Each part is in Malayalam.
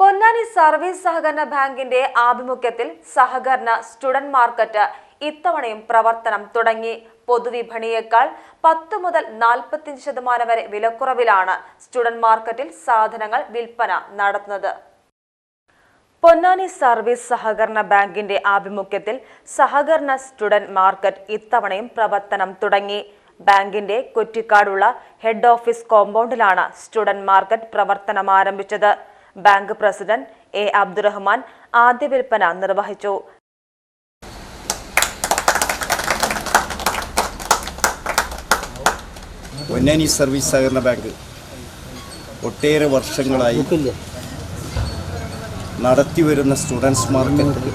പൊന്നാനി സർവീസ് സഹകരണ ബാങ്കിന്റെ ആഭിമുഖ്യത്തിൽ സഹകരണ സ്റ്റുഡന്റ് മാർക്കറ്റ് ഇത്തവണയും പ്രവർത്തനം തുടങ്ങി. പൊതുവിപണിയേക്കാൾ പത്ത് മുതൽ നാൽപ്പത്തിയഞ്ച് ശതമാനം വരെ വിലക്കുറവിലാണ് സ്റ്റുഡന്റ് മാർക്കറ്റിൽ സാധനങ്ങൾ വിൽപ്പന നടത്തുന്നത്. പൊന്നാനി സർവീസ് സഹകരണ ബാങ്കിന്റെ ആഭിമുഖ്യത്തിൽ സഹകരണ സ്റ്റുഡന്റ് മാർക്കറ്റ് ഇത്തവണയും പ്രവർത്തനം തുടങ്ങി. ബാങ്കിന്റെ കുറ്റിക്കാടുള്ള ഹെഡ് ഓഫീസ് കോമ്പൗണ്ടിലാണ് സ്റ്റുഡന്റ് മാർക്കറ്റ് പ്രവർത്തനം ആരംഭിച്ചത്. ബാങ്ക് പ്രസിഡന്റ് എ അബ്ദുറഹ്മാൻ ആദ്യ വിൽപ്പന നിർവഹിച്ചു. പൊന്നാനി സർവീസ് സഹകരണ ബാങ്ക് ഒട്ടേറെ വർഷങ്ങളായി നടത്തിവരുന്ന സ്റ്റുഡൻസ് മാർക്കറ്റ്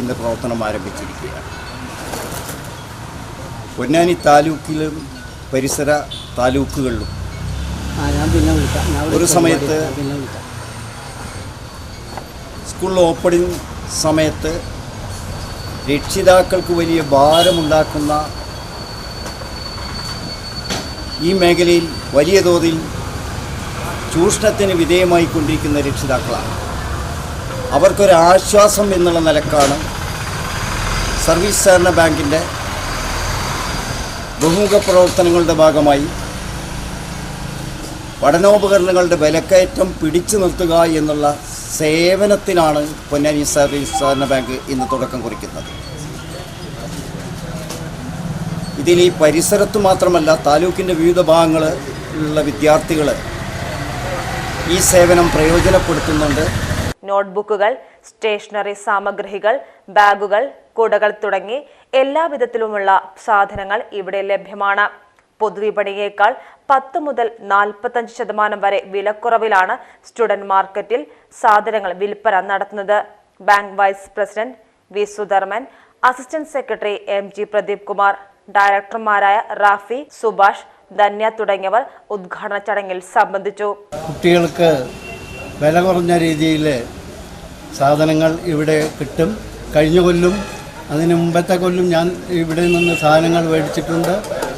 ഇന്ന് പ്രവർത്തനം ആരംഭിച്ചിരിക്കുകയാണ്. പൊന്നാനി താലൂക്കിലും പരിസര താലൂക്കുകളിലും ആ ഞാൻ പിന്നെ ഒരു സമയത്ത് സ്കൂൾ ഓപ്പണിംഗ് സമയത്ത് രക്ഷിതാക്കൾക്ക് വലിയ ഭാരമുണ്ടാക്കുന്ന ഈ മേഖലയിൽ വലിയ തോതിൽ ചൂഷണത്തിന് വിധേയമായി കൊണ്ടിരിക്കുന്ന രക്ഷിതാക്കളാണ്. അവർക്കൊരാശ്വാസം എന്നുള്ള നിലക്കാണ് സർവീസ് സഹകരണ ബാങ്കിന്റെ ബഹുമുഖ പ്രവർത്തനങ്ങളുടെ ഭാഗമായി പഠനോപകരണങ്ങളുടെ വിലക്കയറ്റം പിടിച്ചു നിർത്തുക എന്നുള്ള സേവനത്തിനാണ് പൊന്നാനി സർവീസ് സഹകരണ ബാങ്ക് ഇന്ന് തുടക്കം കുറിക്കുന്നത്. ഇതിൽ ഈ പരിസരത്ത് മാത്രമല്ല താലൂക്കിന്റെ വിവിധ ഭാഗങ്ങളിലുള്ള വിദ്യാർത്ഥികൾ ഈ സേവനം പ്രയോജനപ്പെടുത്തുന്നുണ്ട്. നോട്ട്ബുക്കുകൾ സ്റ്റേഷനറി സാമഗ്രികൾ ബാഗുകൾ കുടകൾ തുടങ്ങി എല്ലാ വിധത്തിലുമുള്ള സാധനങ്ങൾ ഇവിടെ ലഭ്യമാണ്. പൊതുവിപണിയേക്കാൾ പത്ത് മുതൽ നാൽപ്പത്തഞ്ച് ശതമാനം വരെ വിലക്കുറവിലാണ് സ്റ്റുഡന്റ് മാർക്കറ്റിൽ സാധനങ്ങൾ വിൽപ്പന നടത്തുന്നത്. Bank vice president V Sudharman assistant secretary M G Pradeep Kumar ഡയറക്ടർമാരായ Rafi Subhash Dhanya തുടങ്ങിയവർ ഉദ്ഘാടന ചടങ്ങിൽ സംബന്ധിച്ചു. കുട്ടികൾക്ക് വില കുറഞ്ഞ രീതിയിൽ സാധനങ്ങൾ ഇവിടെ കിട്ടും. കഴിഞ്ഞ കൊല്ലും അതിന് മുമ്പത്തെ കൊല്ലും ഞാൻ ഇവിടെ നിന്ന് സാധനങ്ങൾ മേടിച്ചിട്ടുണ്ട്.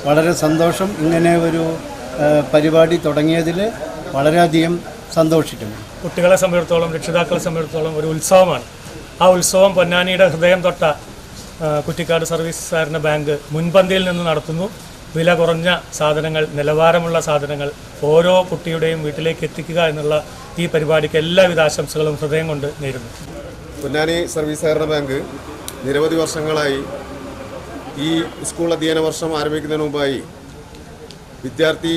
വളരെ സന്തോഷം ഇങ്ങനെ ഒരു പരിപാടി തുടങ്ങിയതിൽ വളരെയധികം സന്തോഷിക്കുന്നു. കുട്ടികളെ സംബന്ധിച്ചിടത്തോളം രക്ഷിതാക്കളെ സംബന്ധിച്ചിടത്തോളം ഒരു ഉത്സവമാണ്. ആ ഉത്സവം പൊന്നാനിയുടെ ഹൃദയം തൊട്ട കുറ്റിക്കാട് സർവീസ് സഹകരണ ബാങ്ക് മുൻപന്തിയിൽ നിന്ന് നടത്തുന്നു. വില കുറഞ്ഞ സാധനങ്ങൾ നിലവാരമുള്ള സാധനങ്ങൾ ഓരോ കുട്ടിയുടെയും വീട്ടിലേക്ക് എത്തിക്കുക എന്നുള്ള ഈ പരിപാടിക്ക് എല്ലാവിധ ആശംസകളും ഹൃദയം കൊണ്ട് നേരുന്നു. പൊന്നാനി സർവീസ് സഹകരണ ബാങ്ക് നിരവധി വർഷങ്ങളായി ഈ സ്കൂൾ അധ്യയന വർഷം ആരംഭിക്കുന്നതിന് മുമ്പായി വിദ്യാർത്ഥി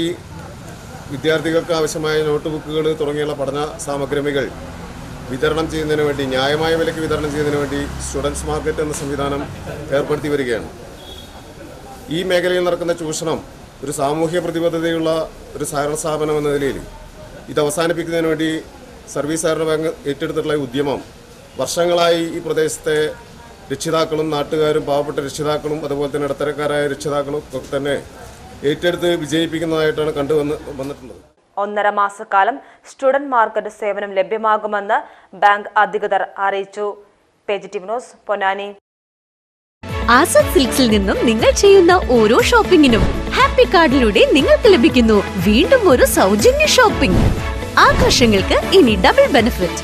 വിദ്യാർത്ഥികൾക്ക് ആവശ്യമായ നോട്ട് ബുക്കുകൾ തുടങ്ങിയുള്ള പഠന സാമഗ്രികൾ വിതരണം ചെയ്യുന്നതിന് വേണ്ടി ന്യായമായ വിലയ്ക്ക് വിതരണം ചെയ്യുന്നതിന് വേണ്ടി സ്റ്റുഡൻസ് മാർക്കറ്റ് എന്ന സംവിധാനം ഏർപ്പെടുത്തി വരികയാണ്. ഈ മേഖലയിൽ നടക്കുന്ന ചൂഷണം ഒരു സാമൂഹ്യ പ്രതിബദ്ധതയുള്ള ഒരു സഹകരണ സ്ഥാപനം എന്ന നിലയിൽ ഇത് അവസാനിപ്പിക്കുന്നതിന് വേണ്ടി സർവീസ് സഹകരണ ബാങ്ക് ഏറ്റെടുത്തിട്ടുള്ള ഉദ്യമം വർഷങ്ങളായി ഈ പ്രദേശത്തെ രക്ഷിതാക്കളും നാട്ടുകാരും പാവപ്പെട്ട രക്ഷിതാക്കളും അതുപോലെ തന്നെ ഇടത്തരക്കാരായ രക്ഷിതാക്കളും ഒക്കെ തന്നെ ഏറ്റെടുത്ത് വിജയിപ്പിക്കുന്നതായിട്ടാണ് കണ്ടുവന്ന് വന്നിട്ടുള്ളത്. ഒന്നര മാസക്കാലം സ്റ്റുഡന്റ് മാർക്കറ്റ് സേവനം ലഭ്യമാകുമെന്ന് ബാങ്ക് അധികൃതർ അറിയിച്ചു. Page news Ponnani. ആസാദ് സിൽക്സിൽ നിന്നും നിങ്ങൾ ചെയ്യുന്ന ഓരോ ഷോപ്പിംഗിനും ഹാപ്പി കാർഡിലൂടെ നിങ്ങൾക്ക് ലഭിക്കുന്നു വീണ്ടും ഒരു സൗജന്യ ഷോപ്പിംഗ്. ആഘോഷങ്ങൾക്ക് ഇനി double benefit.